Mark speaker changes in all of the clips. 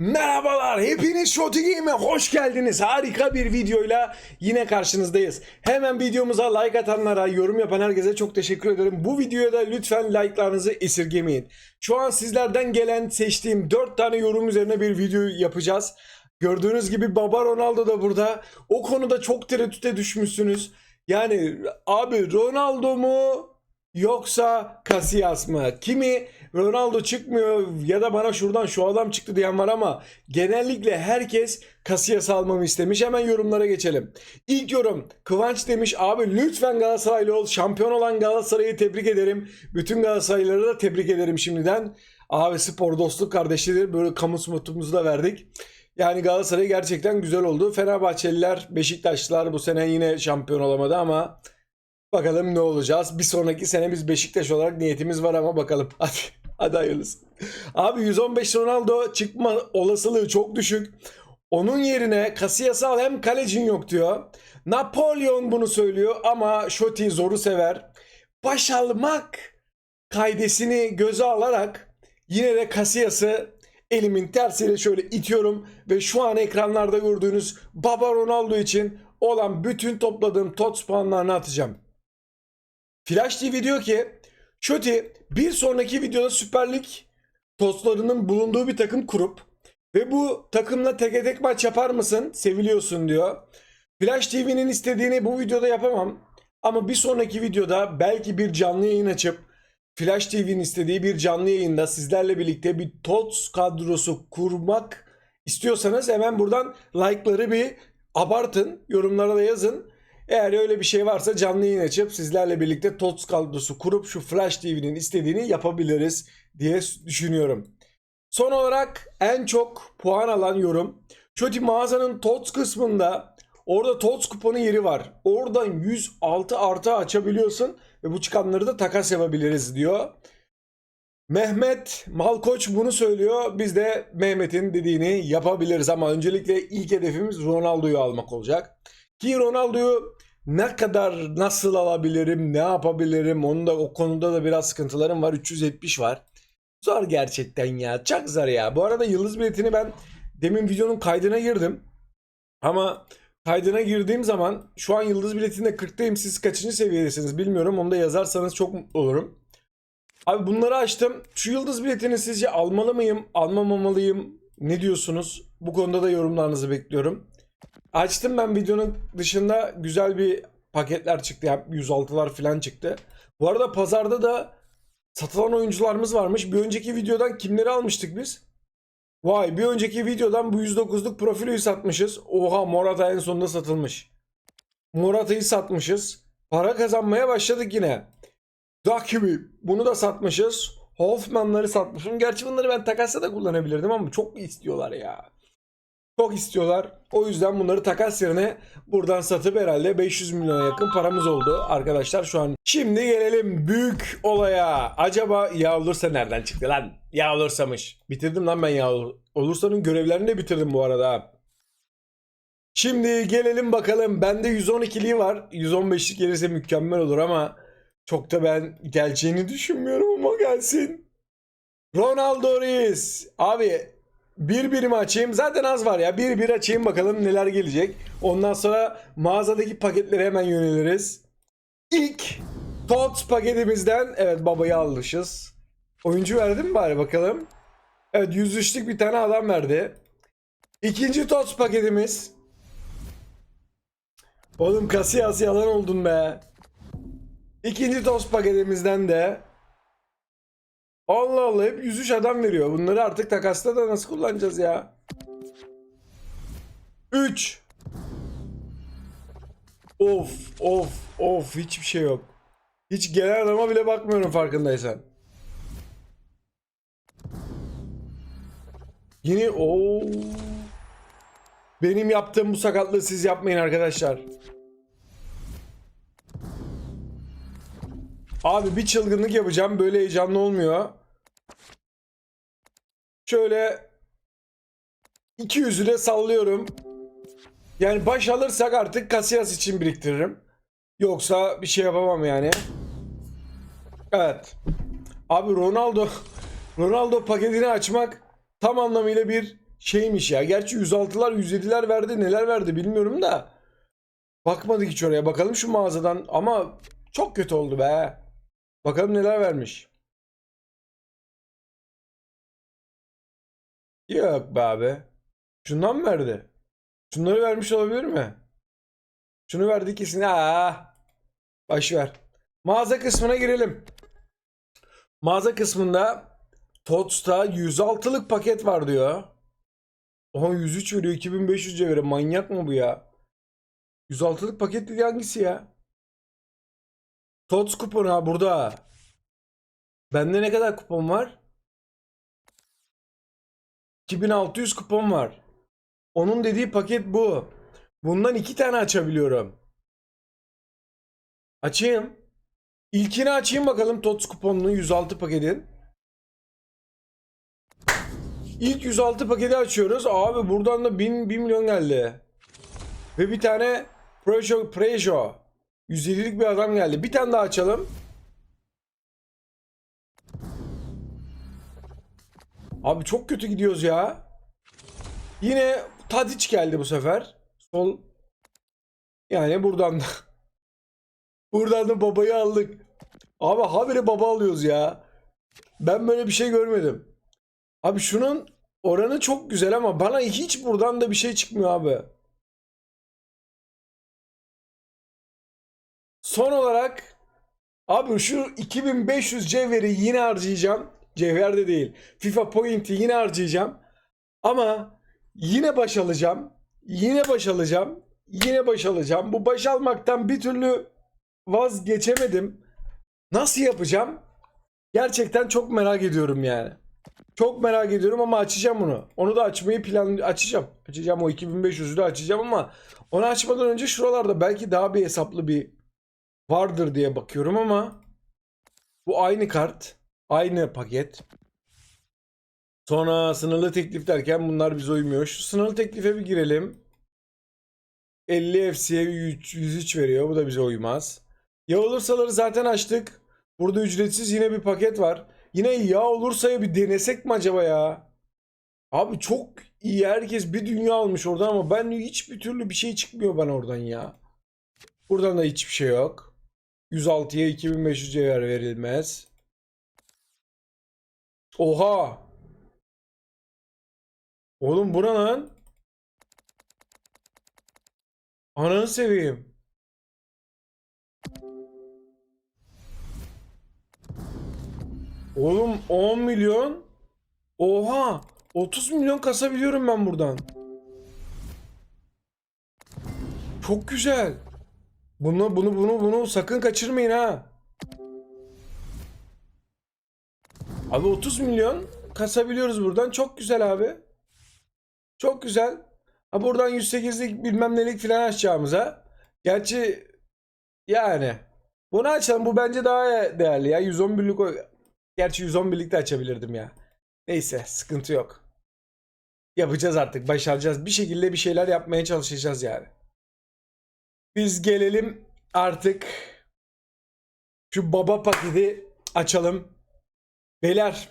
Speaker 1: Merhabalar, hepiniz Shoti Game'e hoş geldiniz. Harika bir videoyla yine karşınızdayız. Hemen videomuza like atanlara, yorum yapan herkese çok teşekkür ederim. Bu videoya da lütfen like'larınızı esirgemeyin. Şu an sizlerden gelen seçtiğim 4 tane yorum üzerine bir video yapacağız. Gördüğünüz gibi Baba Ronaldo da burada. O konuda çok tereddüte düşmüşsünüz. Yani abi Ronaldo mu yoksa Casillas mı? Kimi Ronaldo çıkmıyor ya da bana şuradan şu adam çıktı diyen var ama genellikle herkes Casillas almamı istemiş. Hemen yorumlara geçelim. İlk yorum Kıvanç demiş abi lütfen Galatasaraylı ol. Şampiyon olan Galatasaray'ı tebrik ederim. Bütün Galatasaraylıları da tebrik ederim şimdiden. Abi spor dostluk kardeşliğidir. Böyle kamu smutumuzu da verdik. Yani Galatasaray gerçekten güzel oldu. Fenerbahçeliler, Beşiktaşlılar bu sene yine şampiyon olamadı ama bakalım ne olacağız. Bir sonraki sene biz Beşiktaş olarak niyetimiz var ama bakalım. Hadi, hadi hayırlısı. Abi 115 Ronaldo çıkma olasılığı çok düşük. Onun yerine Casillas'ı al hem kalecin yok diyor. Napolyon bunu söylüyor ama Şoti zoru sever. Baş almak kaidesini göze alarak yine de Casillas'ı elimin tersiyle şöyle itiyorum ve şu an ekranlarda gördüğünüz Baba Ronaldo için olan bütün topladığım TOTS puanlarını atacağım. Flash TV diyor ki Şoti bir sonraki videoda Süper Lig TOTS'larının bulunduğu bir takım kurup ve bu takımla tek tek maç yapar mısın? Seviliyorsun diyor. Flash TV'nin istediğini bu videoda yapamam. Ama bir sonraki videoda belki bir canlı yayın açıp Flash TV'nin istediği bir canlı yayında sizlerle birlikte bir TOTS kadrosu kurmak istiyorsanız hemen buradan like'ları bir abartın. Yorumlara da yazın. Eğer öyle bir şey varsa canlı yayın açıp sizlerle birlikte TOTS kadrosu kurup şu Flash TV'nin istediğini yapabiliriz diye düşünüyorum. Son olarak en çok puan alan yorum. Şoti mağazanın TOTS kısmında orada TOTS kuponu yeri var. Oradan 106 artı açabiliyorsun ve bu çıkanları da takas yapabiliriz diyor. Mehmet Malkoç bunu söylüyor. Biz de Mehmet'in dediğini yapabiliriz ama öncelikle ilk hedefimiz Ronaldo'yu almak olacak. Ki Ronaldo'yu ne kadar nasıl alabilirim, ne yapabilirim onun da o konuda da biraz sıkıntılarım var. 370 var. Zor gerçekten ya. Çok zor ya. Bu arada yıldız biletini ben demin videonun kaydına girdim. Ama kaydına girdiğim zaman şu an yıldız biletinde 40'tayım. Siz kaçıncı seviyedesiniz bilmiyorum. Onu da yazarsanız çok mutlu olurum. Abi bunları açtım. Şu yıldız biletini sizce almalı mıyım, almamamalıyım? Ne diyorsunuz? Bu konuda da yorumlarınızı bekliyorum. Açtım ben videonun dışında güzel bir paketler çıktı. Yani 106'lar falan çıktı. Bu arada pazarda da satılan oyuncularımız varmış. Bir önceki videodan kimleri almıştık biz? Vay bir önceki videodan bu 109'luk profilü satmışız. Oha Morata en sonunda satılmış. Morata'yı satmışız. Para kazanmaya başladık yine. Dakibi bunu da satmışız. Hoffman'ları satmışım. Gerçi bunları ben takasla da kullanabilirdim ama çok istiyorlar ya. Çok istiyorlar. O yüzden bunları takas yerine buradan satıp herhalde 500 milyona yakın paramız oldu arkadaşlar şu an. Şimdi gelelim büyük olaya. Acaba ya olursa nereden çıktı lan? Ya olursamış. Bitirdim lan ben ya olur- olursanın görevlerini de bitirdim bu arada. Şimdi gelelim bakalım. Bende 112'liği var. 115'lik gelirse mükemmel olur ama çok da ben geleceğini düşünmüyorum ama gelsin. Ronaldo Reis. Abi bir birim açayım. Zaten az var ya. Bir bir açayım bakalım neler gelecek. Ondan sonra mağazadaki paketlere hemen yöneliriz. İlk TOTS paketimizden evet babayı almışız. Oyuncu verdi mi bari bakalım. Evet 103'lük bir tane adam verdi. İkinci TOTS paketimiz. Oğlum Casillas yalan oldun be. İkinci TOTS paketimizden de Allah Allah hep 103 adam veriyor. Bunları artık takasta da nasıl kullanacağız ya? 3 Of of of hiçbir şey yok. Hiç gelen adama bile bakmıyorum farkındaysan. Yine o Benim yaptığım bu sakatlığı siz yapmayın arkadaşlar. Abi bir çılgınlık yapacağım. Böyle heyecanlı olmuyor. Şöyle 200'ü de sallıyorum. Yani baş alırsak artık Casillas için biriktiririm. Yoksa bir şey yapamam yani. Evet. Abi Ronaldo Ronaldo paketini açmak tam anlamıyla bir şeymiş ya. Gerçi 106'lar 107'ler verdi neler verdi bilmiyorum da. Bakmadık hiç oraya. Bakalım şu mağazadan ama çok kötü oldu be. Bakalım neler vermiş. Yok be abi. Şundan mı verdi? Şunları vermiş olabilir mi? Şunu verdi kesin. Aa, baş ver. Mağaza kısmına girelim. Mağaza kısmında Tots'ta 106'lık paket var diyor. Oha 103 veriyor 2500 cevhere. Manyak mı bu ya? 106'lık paket dedi hangisi ya? Tots kuponu ha burada. Bende ne kadar kupon var? 2600 kupon var. Onun dediği paket bu. Bundan iki tane açabiliyorum. Açayım. İlkini açayım bakalım TOTS kuponunu 106 paketin. İlk 106 paketi açıyoruz. Abi buradan da 1000 1 milyon geldi. Ve bir tane Prejo, Prejo 107'lik bir adam geldi. Bir tane daha açalım. Abi çok kötü gidiyoruz ya. Yine Tadic geldi bu sefer. Sol yani buradan da buradan da babayı aldık. Abi habire baba alıyoruz ya. Ben böyle bir şey görmedim. Abi şunun oranı çok güzel ama bana hiç buradan da bir şey çıkmıyor abi. Son olarak abi şu 2500 cevheri yine harcayacağım. Cevher de değil. FIFA Point'i yine harcayacağım. Ama yine baş alacağım. Yine baş alacağım. Yine baş alacağım. Bu baş almaktan bir türlü vazgeçemedim. Nasıl yapacağım? Gerçekten çok merak ediyorum yani. Çok merak ediyorum ama açacağım bunu. Onu da açmayı plan açacağım. Açacağım o 2500'ü de açacağım ama onu açmadan önce şuralarda belki daha bir hesaplı bir vardır diye bakıyorum ama bu aynı kart, aynı paket. Sonra sınırlı teklif derken bunlar bize uymuyor. Şu sınırlı teklife bir girelim. 50 FC'ye 103 veriyor. Bu da bize uymaz. Ya olursaları zaten açtık. Burada ücretsiz yine bir paket var. Yine ya olursa'yı bir denesek mi acaba ya? Abi çok iyi. Herkes bir dünya almış oradan ama ben hiçbir türlü bir şey çıkmıyor bana oradan ya. Buradan da hiçbir şey yok. 106'ya 2500 cevher verilmez. Oha! Oğlum bu ne lan? Ananı seveyim. Oğlum 10 milyon. Oha! 30 milyon kasabiliyorum ben buradan. Çok güzel. Bunu bunu bunu bunu sakın kaçırmayın ha. Abi 30 milyon kasabiliyoruz buradan. Çok güzel abi. Çok güzel. Ha buradan 108'lik bilmem nelik filan açacağımıza. Gerçi yani bunu açalım. Bu bence daha değerli ya. 111'lik o. Gerçi 111'lik de açabilirdim ya. Neyse sıkıntı yok. Yapacağız artık. Başaracağız. Bir şekilde bir şeyler yapmaya çalışacağız yani. Biz gelelim artık şu baba paketi açalım. Beyler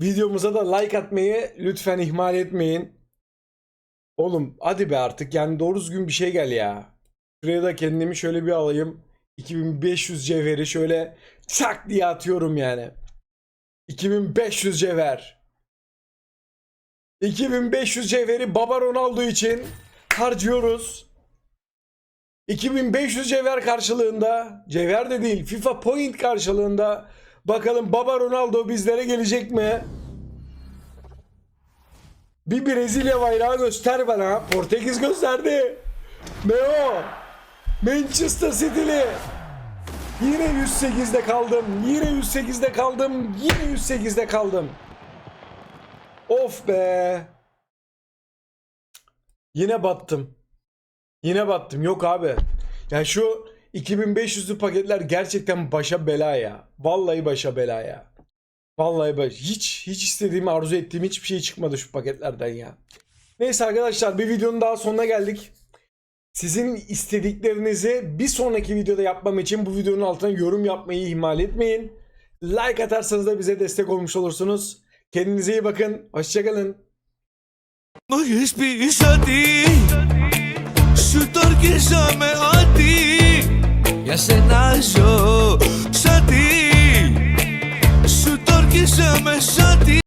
Speaker 1: videomuza da like atmayı lütfen ihmal etmeyin. Oğlum hadi be artık yani doğru düzgün bir şey gel ya. Şuraya da kendimi şöyle bir alayım. 2500 cevheri şöyle çak diye atıyorum yani. 2500 cevher. 2500 cevheri Baba Ronaldo için harcıyoruz. 2500 cevher karşılığında, cevher de değil FIFA Point karşılığında bakalım Baba Ronaldo bizlere gelecek mi? Bir Brezilya bayrağı göster bana. Portekiz gösterdi. Ne o? Manchester City'li. Yine 108'de kaldım. Yine 108'de kaldım. Yine 108'de kaldım. Of be. Yine battım. Yine battım. Yok abi. Yani şu 2500'lü paketler gerçekten başa bela ya. Vallahi başa bela ya. Vallahi baş. Hiç hiç istediğim, arzu ettiğim hiçbir şey çıkmadı şu paketlerden ya. Neyse arkadaşlar bir videonun daha sonuna geldik. Sizin istediklerinizi bir sonraki videoda yapmam için bu videonun altına yorum yapmayı ihmal etmeyin. Like atarsanız da bize destek olmuş olursunuz. Kendinize iyi bakın. Hoşçakalın.
Speaker 2: Hiçbir iş değil. Şu terk yaşame adi. Για σένα ζω Σαν τι. Σου τόρκισα με σαν τι.